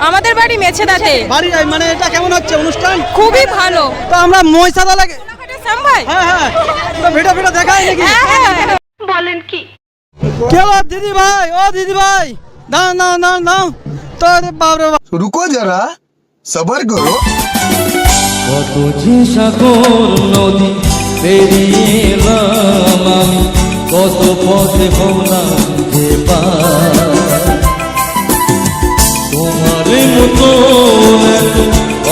আমাদের বাড়ি মেছেদাতে। বাড়ি মানে এটা কেমন হচ্ছে অনুষ্ঠান? খুবই ভালো। তো আমরা মহিষাদা লাগে হ্যাঁ হ্যাঁ। তো ভিডিও ভিডিও দেখাই নাকি? হ্যাঁ, হ্যাঁ, হ্যাঁ। বলেন কি? কে দিদি ভাই ও দিদি ভাই। না না না দাও দাও। বাপ রে বাপ। রুকো যারা সবার করো। কত যে সাগর নদী পেরিয়ে এলাম আমি কত পথে ভোলা যে পার। তোমার মতো এত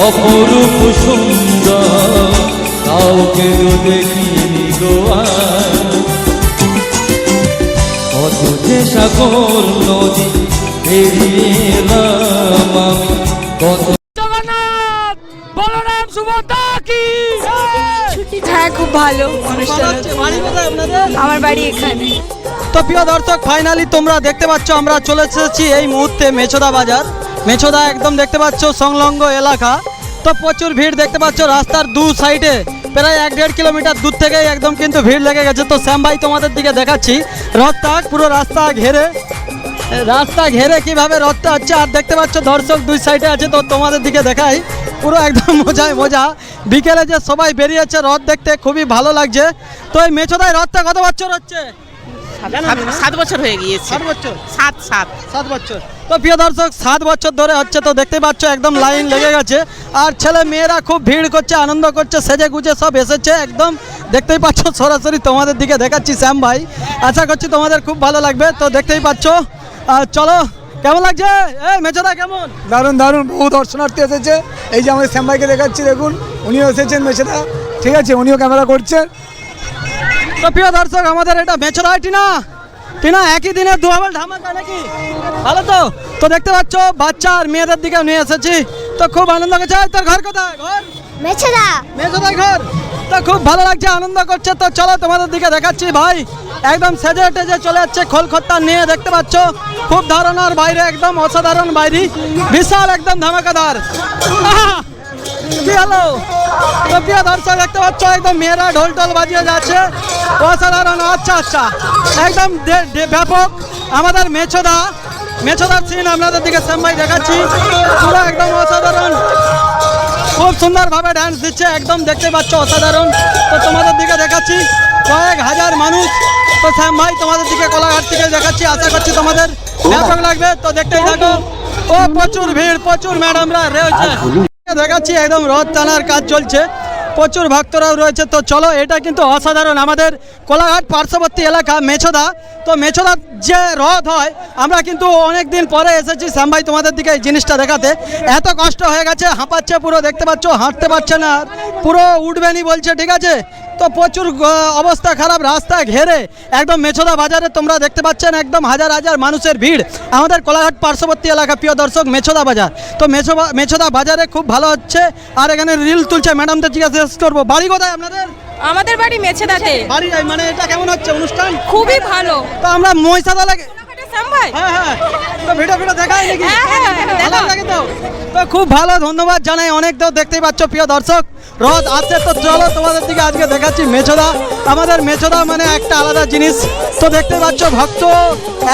অপরূপ সুন্দর দেখিনি গো আর। কত যে সাগর নদী পেরিয়ে এলাম আমি। কত হ্যাঁ খুব ভালো। অনুষ্ঠান আমার বাড়ি এখানে। তো প্রিয় দর্শক ফাইনালি তোমরা দেখতে পাচ্ছ আমরা চলে এসেছি এই মুহূর্তে মেছোদা বাজার। মেছোদা একদম দেখতে পাচ্ছ সংলগ্ন এলাকা। তো প্রচুর ভিড় দেখতে পাচ্ছ রাস্তার দু সাইডে প্রায় এক দেড় কিলোমিটার দূর থেকেই একদম কিন্তু ভিড় লেগে গেছে। তো শ্যাম ভাই তোমাদের দিকে দেখাচ্ছি। রথটা পুরো রাস্তা ঘেরে। রাস্তা ঘেরে কীভাবে রথটা হচ্ছে আর দেখতে পাচ্ছ দর্শক দুই সাইডে আছে তো তোমাদের দিকে দেখাই। পুরো একদম মজায় মজা। বিকেলে যে সবাই বেরিয়েছে রথ দেখতে খুবই ভালো লাগছে। তো এই মেছোদায় রথটা কত বছর হচ্ছে? সাত- সাত বছর হয়ে গিয়েছে। সাত বছর? সাত সাত। সাত বছর। তো প্রিয় দর্শক সাত বছর ধরে হচ্ছে তো দেখতে পাচ্ছ একদম লাইন লেগে গেছে। আর ছেলে মেয়েরা খুব ভিড় করছে আনন্দ করছে সেজে গুজে সব এসেছে একদম দেখতেই পাচ্ছ সরাসরি তোমাদের দিকে দেখাচ্ছি শ্যাম ভাই। আশা করছি তোমাদের খুব ভালো লাগবে তো দেখতেই পাচ্ছ। আর চলো কেমন লাগছে? এই মেচদা কেমন? দারুণ দারুণ বহু দর্শনার্থী এসেছে। এই যে আমাদের শ্যাম ভাইকে দেখাচ্ছি দেখুন উনিও এসেছেন মেছেদা ঠিক আছে উনিও ক্যামেরা করছেন তো প্রিয় দর্শক আমাদের এটা মেচদা টিনা টিনা একই দিনে দু হাবল ধামাকা নাকি? ভালো তো? তো দেখতে পাচ্ছ বাচ্চা আর মেয়েদের দিকে নিয়ে এসেছি। তো খুব আনন্দ করছে। তোর ঘর কোথায়? ঘর? মেছেদা। মেজদাই ঘর? তো খুব ভালো লাগছে আনন্দ করছে। তো চলো তোমাদের দিকে দেখাচ্ছি ভাই। একদম সেজে টেজে চলে যাচ্ছে খোলখত্তা নিয়ে দেখতে পাচ্ছ? খুব ধারণার বাইরে একদম অসাধারণ বাইরে। বিশাল একদম ধামাকাদার! কি হলো? তো প্রিয় দর্শক দেখতে পাচ্ছ? একদম মেয়েরা ঢোল টোল বাজিয়ে যাচ্ছে। অসাধারণ আচ্ছা আচ্ছা। একদম ব্যাপক আমাদের মেছদা মেছদার সিন আপনাদের দিকে সামনে দেখাচ্ছি। পুরো একদম অসাধারণ। খুব সুন্দরভাবে ডান্স দিচ্ছে, একদম দেখতে পাচ্ছ অসাধারণ। তো তোমাদের দিকে দেখাচ্ছি, কয়েক হাজার মানুষ। তো শ্যাম ভাই তোমাদের দিকে কলাঘাট থেকে দেখাচ্ছি, আশা করছি তোমাদের ব্যাপক লাগবে। তো দেখতেই থাকো। ও প্রচুর ভিড়, প্রচুর ম্যাডামরা রয়েছে। দেখাচ্ছি, একদম রথ টানার কাজ চলছে। প্রচুর ভক্তরাও রয়েছে। তো চলো, এটা কিন্তু অসাধারণ। আমাদের কোলাঘাট পার্শ্ববর্তী এলাকা, মেছোদা। তো মেছদার যে রথ হয়, আমরা কিন্তু অনেক দিন পরে এসেছি। শ্যামভাই তোমাদের দিকে জিনিসটা দেখাতে। এত কষ্ট হয়ে গেছে, হাঁপাচ্ছে পুরো, দেখতে পাচ্ছ, হাঁটতে পারছে না। পুরো উঠবেনি বলছে, ঠিক আছে? তো প্রচুর অবস্থা খারাপ, রাস্তা ঘেরে। একদম মেছদা বাজারে তোমরা দেখতে পাচ্ছেন, একদম হাজার হাজার মানুষের ভিড়। আমাদের কোলাঘাট পার্শ্ববর্তী এলাকা, প্রিয় দর্শক, মেছদা বাজার। তো মেছো মেছদা বাজারে খুব ভালো হচ্ছে। আর এখানে রিল তুলছে, ম্যাডামদের জিজ্ঞাসা করব, বাড়ি কোথায় আপনাদের? আমাদের বাড়ি মেছেদাতে। বাড়ি মানে এটা কেমন হচ্ছে অনুষ্ঠান? খুবই ভালো। তো আমরা মহিষাদা লাগে সাম্ভাই হ্যাঁ হ্যাঁ। তো ভিডিও ভিডিও দেখাই নাকি? হ্যাঁ, হ্যাঁ, হ্যাঁ, ভালো লাগে তো। তো খুব ভালো ধন্যবাদ জানাই অনেক তো দেখতেই পাচ্ছ প্রিয় দর্শক। রথ আসছে তো চলো তোমাদের দিকে আজকে দেখাচ্ছি মেছদা। আমাদের মেছদা মানে একটা আলাদা জিনিস। তো দেখতে পাচ্ছ ভক্ত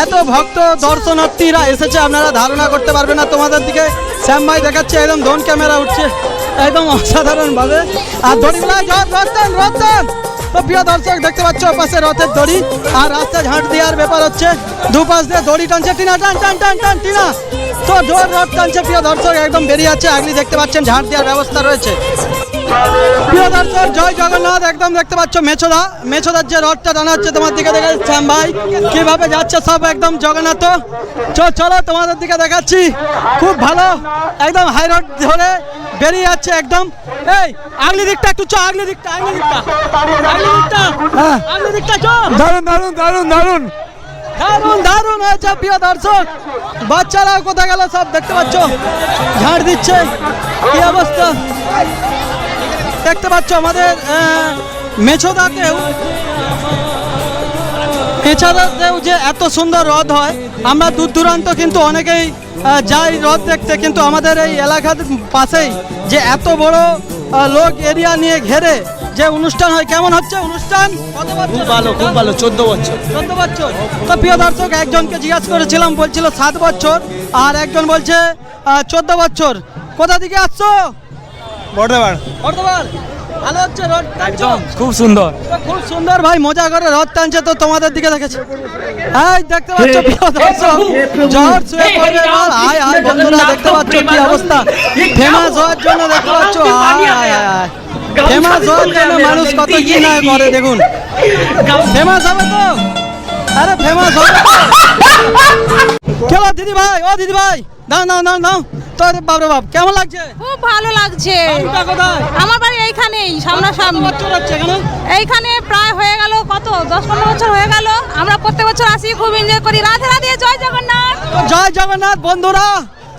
এত ভক্ত দর্শনার্থীরা এসেছে আপনারা ধারণা করতে পারবে না। তোমাদের দিকে শ্যাম ভাই দেখাচ্ছে একদম ধন ক্যামেরা উঠছে। একদম অসাধারণ ভাবে। আর দড়ি রথ রথ তো প্রিয় দর্শক, দেখতে পাচ্ছ, পাশে রথের দড়ি আর রাস্তা ঝাঁট দেওয়ার ব্যাপার হচ্ছে, দুপাশ দিয়ে দড়ি টানছে টিনা, টান টান টান টান, টিনা। তো জোর রথ টানছে প্রিয় দর্শক, একদম বেরিয়ে যাচ্ছে। আগলি দেখতে পাচ্ছেন, ঝাঁট দেওয়ার ব্যবস্থা রয়েছে। প্রিয় দর্শক জয় জগন্নাথ একদম দেখতে পাচ্ছ মেছোদা। মেছোদার যে রথটা টানা হচ্ছে তোমার দিকে দেখা যাচ্ছে ভাই। কীভাবে যাচ্ছে সব একদম জগন্নাথ। চলো তোমাদের দিকে দেখাচ্ছি। খুব ভালো একদম হাই রোড ধরে বেরিয়ে যাচ্ছে একদম। এই আগলি দিকটা একটু চ আগলি দিকটা আগলি দিকটা। আগলি দিকটা হ্যাঁ। আগলি দিকটা চ। দারুণ দারুণ দারুণ দারুণ। দারুণ দারুণ হয়েছে প্রিয় দর্শক। বাচ্চারা কোথায় গেল সব দেখতে পাচ্ছ। ঝাড় দিচ্ছে। কি অবস্থা? দেখতে পাচ্ছ আমাদের মেছোদাতেও এছাড়াতেও যে এত সুন্দর রথ হয় আমরা দূর দূরান্ত কিন্তু অনেকেই যাই রথ দেখতে কিন্তু আমাদের এই এলাকার পাশেই যে এত বড় লোক এরিয়া নিয়ে ঘেরে যে অনুষ্ঠান হয় কেমন হচ্ছে অনুষ্ঠান? বছর? ভালো খুব ভালো চোদ্দ বছর। চোদ্দ বছর। তো প্রিয় দর্শক একজনকে জিজ্ঞাসা করেছিলাম বলছিল সাত বছর আর একজন বলছে চোদ্দ বছর। কোথা থেকে আসছো? বর্ধমান। বর্ধমান ভালো হচ্ছে রথ টানছো? খুব সুন্দর। খুব সুন্দর ভাই মজা করে রথ টানছে তো তোমাদের দিকে দেখেছি। এই দেখতে পাচ্ছ প্রিয় দর্শক জ্বর শুয়ে পড়বে এবার আয় আয় বন্ধুরা দেখতে পাচ্ছ কি অবস্থা? ফেমাস হওয়ার জন্য দেখতে পাচ্ছ আয় আয় আয় ফেমাস হওয়ার জন্য মানুষ কত কি না করে দেখুন। ফেমাস হবে তো? আরে ফেমাস হবে। দিদি ভাই ও দিদি ভাই দাও দাও দাও দাও। তো বাবরে বাপ কেমন লাগছে? খুব ভালো লাগছে। আমার বাড়ি এইখানেই সামনাসামনি। এইখানে প্রায় হয়ে গেল কত? দশ পনেরো বছর হয়ে গেল। আমরা প্রত্যেক বছর আসি খুব এনজয় করি। রাধে রাধে জয় জগন্নাথ। জয় জগন্নাথ বন্ধুরা।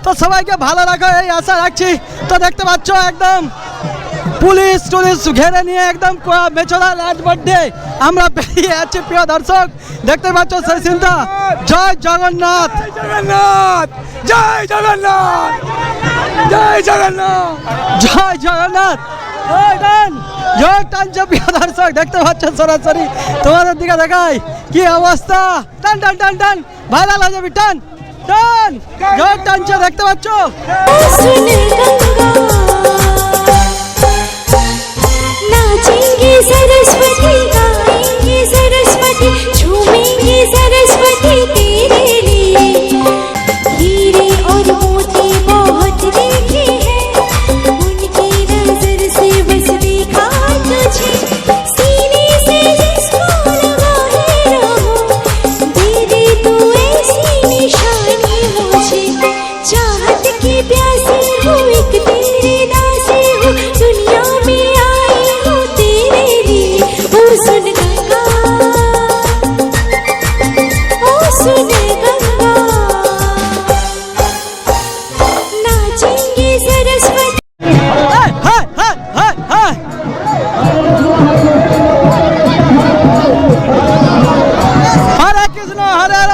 তো সবাইকে ভালো রাখো এই আশা রাখছি। তো দেখতে পাচ্ছ একদম পুলিশ টুলিশ ঘেরে নিয়ে একদম রাজবাড্ডে আমরা বেরিয়ে আছি প্রিয় দর্শক। দেখতে পাচ্ছ সেই চিন্তা জয় জগন্নাথ। জগন্নাথ। জয় জগন্নাথ জয় জগন্নাথ জয় জগন্নাথ ওই টান জয় টানছে প্রিয় দর্শক দেখতে পাচ্ছ সরাসরি তোমাদের দিকে দেখাই কি অবস্থা টান টান টান টান ভাইরাল হয়ে যাবি টান টান জয় টানছে দেখতে পাচ্ছ सुन नाचेंगे सरस्वती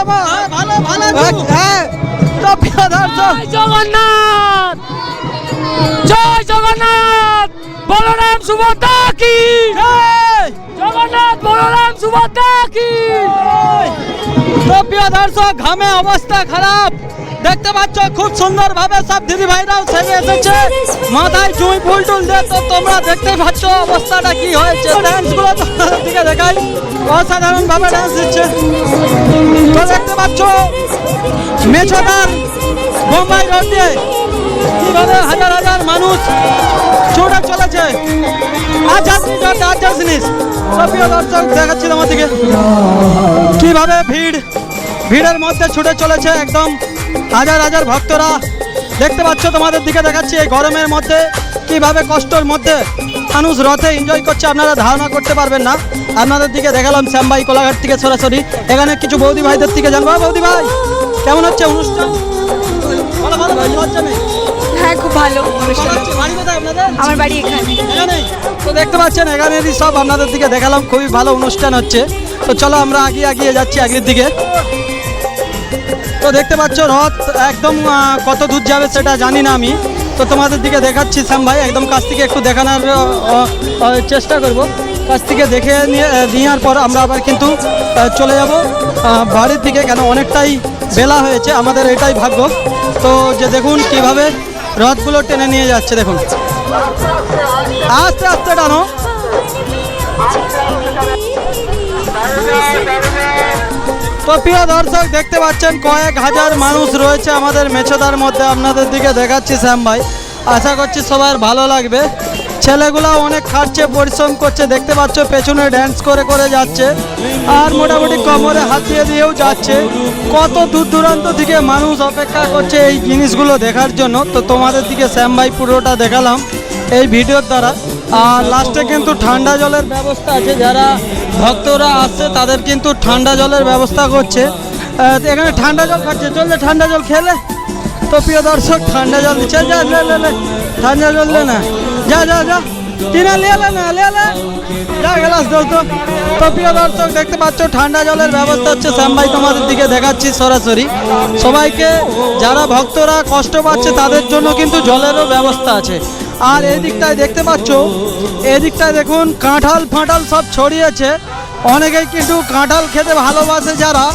ভালো ভালো হ্যাঁ। জগন্নাথ! জয় জগন্নাথ! বলরাম সুভদ্রা কি? জয়! জগন্নাথ বলরাম সুভদ্রা কি? তো প্রিয় দর্শক, ঘামে অবস্থা খারাপ। দেখতে পাচ্ছ, খুব সুন্দর ভাবে সব দিদি ভাইরাও সেজে এসেছে। মাথায় জুঁই ফুল টুল দিয়ে, তো তোমরা দেখতে পাচ্ছ অবস্থাটা কি হয়েছে। ডান্সগুলো তোমাদের দিকে দেখাই। অসাধারণ ভাবে ডান্স দিচ্ছে। তো দেখতে পাচ্ছ, মেছদার বোম্বাই রোড দিয়ে কীভাবে হাজার হাজার মানুষ ছুটে চলেছে। জিনিস আজাদ জিনিস। প্রিয় দর্শক দেখাচ্ছি দিকে কীভাবে ভিড়, ভিড়ের মধ্যে ছুটে চলেছে একদম হাজার হাজার ভক্তরা। দেখতে পাচ্ছ, তোমাদের দিকে দেখাচ্ছি, এই গরমের মধ্যে কীভাবে কষ্টর মধ্যে মানুষ রথে এনজয় করছে, আপনারা ধারণা করতে পারবেন না। আপনাদের দিকে দেখালাম শ্যামবাই কোলাঘাট থেকে সরাসরি। এখানে কিছু বৌদি ভাইদের থেকে জানব। বৌদি ভাই, কেমন হচ্ছে অনুষ্ঠান? ভালো ভালো? হ্যাঁ খুব ভালো? আমার বাড়ি এখানে। তো দেখতে পাচ্ছেন এখানেরই সব আপনাদের দিকে দেখালাম, খুবই ভালো অনুষ্ঠান হচ্ছে। তো চলো আমরা আগিয়ে আগিয়ে যাচ্ছি আগের দিকে। তো দেখতে পাচ্ছ, রথ একদম কত দূর যাবে সেটা জানি না আমি। তো তোমাদের দিকে দেখাচ্ছি, শ্যাম ভাই, একদম কাছ থেকে একটু দেখানোর চেষ্টা করব। কাছ থেকে দেখে নিয়ে নেওয়ার পর আমরা আবার কিন্তু চলে যাব। বাড়ির দিকে কেন অনেকটাই বেলা হয়েছে, আমাদের এটাই ভাগ্য। তো যে দেখুন কীভাবে রথগুলো টেনে নিয়ে যাচ্ছে, দেখুন। আস্তে আস্তে টানো। প্রিয় দর্শক, দেখতে পাচ্ছেন, কয়েক হাজার মানুষ রয়েছে আমাদের মেছেদার মধ্যে। আপনাদের দিকে দেখাচ্ছি, শ্যাম ভাই। আশা করছি সবার ভালো লাগবে। ছেলেগুলা অনেক খাটছে পরিশ্রম করছে, দেখতে পাচ্ছ পেছনে ড্যান্স করে করে যাচ্ছে। আর মোটামুটি কোমরে হাত দিয়ে দিয়েও যাচ্ছে। কত দূর দূরান্ত থেকে মানুষ অপেক্ষা করছে এই জিনিসগুলো দেখার জন্য। তো তোমাদের দিকে শ্যাম ভাই পুরোটা দেখালাম এই ভিডিওর দ্বারা। আর লাস্টে কিন্তু ঠান্ডা জলের ব্যবস্থা আছে। যারা ভক্তরা আসছে, তাদের কিন্তু ঠান্ডা জলের ব্যবস্থা করছে। এখানে ঠান্ডা জল খাচ্ছে। চলছে ঠান্ডা জল খেলে? তো প্রিয় দর্শক, ঠান্ডা জল দিচ্ছে ঠান্ডা জল না। যা যা যা। কিনা লিয়ে লে, না লিয়ে লে। যা, গ্লাস দাও তো। প্রিয় দর্শক, দেখতে পাচ্ছ, ঠান্ডা জলের ব্যবস্থা হচ্ছে। শ্যামভাই তোমাদের দিকে দেখাচ্ছি সরাসরি। সবাইকে, যারা ভক্তরা কষ্ট পাচ্ছে, তাদের জন্য কিন্তু জলেরও ব্যবস্থা আছে। আর এই দিকটায় দেখতে পাচ্ছ, এদিকটায় দেখুন, কাঁঠাল ফাঁঠাল সব ছড়িয়েছে। অনেকেই কিন্তু কাঁঠাল খেতে ভালোবাসে যারা,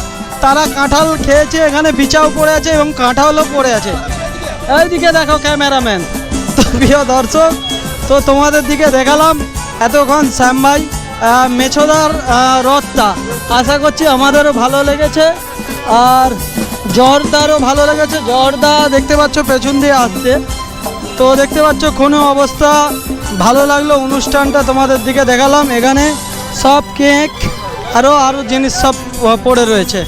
তারা কাঁঠাল খেয়েছে, এখানে বিচাও পড়ে আছে এবং কাঁঠালও পড়ে আছে। এইদিকে দেখো ক্যামেরাম্যান। তো প্রিয় দর্শক তো তোমাদের দিকে দেখালাম এতক্ষণ শ্যাম ভাই মেছোদার রথটা। আশা করছি আমাদেরও ভালো লেগেছে। আর জর্দারও ভালো লেগেছে। জর্দা দেখতে পাচ্ছ পেছন দিয়ে আসছে। তো দেখতে পাচ্ছ কোনো অবস্থা। ভালো লাগল অনুষ্ঠানটা তোমাদের দিকে দেখালাম। এখানে সব কেক আরও আরও জিনিস সব পড়ে রয়েছে।